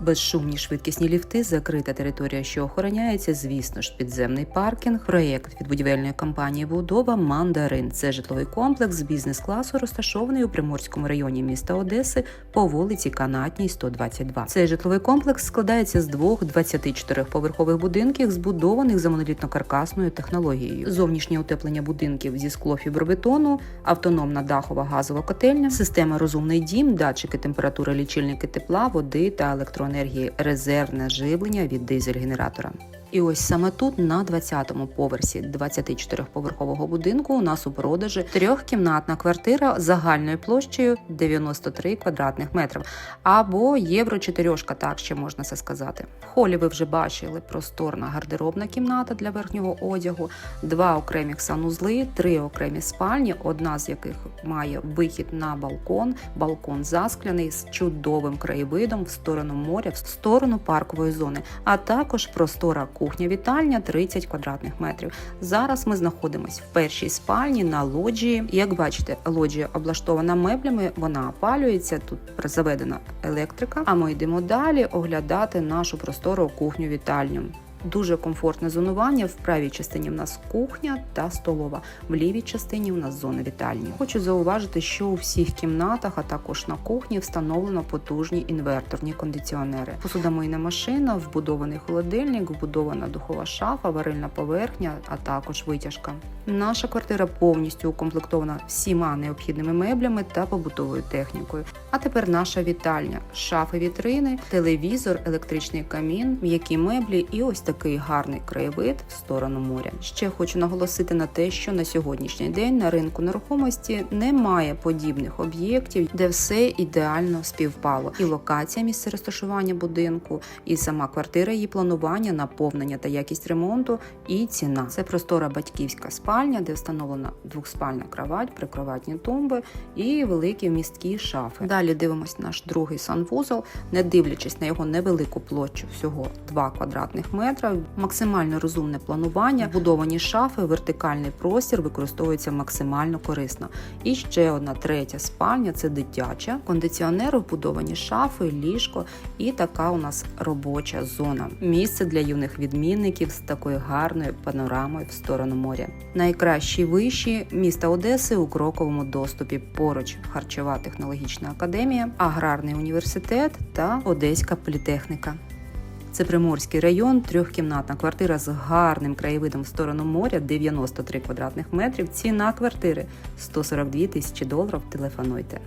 Безшумні швидкісні ліфти, закрита територія, що охороняється, звісно ж, підземний паркінг. Проєкт від будівельної компанії Будова Мандарин. Це житловий комплекс бізнес-класу, розташований у Приморському районі міста Одеси по вулиці Канатній, 122. Цей житловий комплекс складається з двох 24-поверхових будинків, збудованих за монолітно-каркасною технологією. Зовнішнє утеплення будинків зі склофібробетону, автономна дахова газова котельня, система розумний дім, датчики температури, лічильники тепла, води та електроенергії, резервне живлення від дизель-генератора. І ось саме тут, на 20-му поверсі 24-поверхового будинку, у нас у продажі трьохкімнатна квартира загальною площею 93 квадратних метрів, або євро чотирьошка, так ще можна це сказати. В холі ви вже бачили просторна гардеробна кімната для верхнього одягу, два окремі санузли, три окремі спальні, одна з яких має вихід на балкон, балкон заскляний з чудовим краєвидом в сторону моря, в сторону паркової зони, а також простора кухня-вітальня 30 квадратних метрів. Зараз ми знаходимося в першій спальні на лоджії. Як бачите, лоджія облаштована меблями, вона опалюється. Тут заведена електрика. А ми йдемо далі оглядати нашу простору кухню-вітальню. Дуже комфортне зонування. В правій частині в нас кухня та столова, в лівій частині у нас зона вітальні. Хочу зауважити, що у всіх кімнатах, а також на кухні, встановлено потужні інверторні кондиціонери. Посудомийна машина, вбудований холодильник, вбудована духова шафа, варильна поверхня, а також витяжка. Наша квартира повністю укомплектована всіма необхідними меблями та побутовою технікою. А тепер наша вітальня, шафи вітрини, телевізор, електричний камін, м'які меблі і ось такий гарний краєвид в сторону моря. Ще хочу наголосити на те, що на сьогоднішній день на ринку нерухомості немає подібних об'єктів, де все ідеально співпало. І локація місце розташування будинку, і сама квартира, її планування, наповнення та якість ремонту, і ціна. Це простора батьківська спальня, де встановлена двохспальна кровать, прикроватні тумби і великі вмісткі шафи. Далі дивимось наш другий санвузол, не дивлячись на його невелику площу, всього 2 квадратних метри. Максимально розумне планування, вбудовані шафи, вертикальний простір використовується максимально корисно. І ще одна третя спальня це дитяча, кондиціонери, вбудовані шафи, ліжко і така у нас робоча зона. Місце для юних відмінників з такою гарною панорамою в сторону моря. Найкращі виші міста Одеси у кроковому доступі поруч харчова технологічна академія, аграрний університет та Одеська політехніка. Це Приморський район, трьохкімнатна квартира з гарним краєвидом в сторону моря, 93 квадратних метрів. Ціна квартири 142 тисячі доларів. Телефонуйте.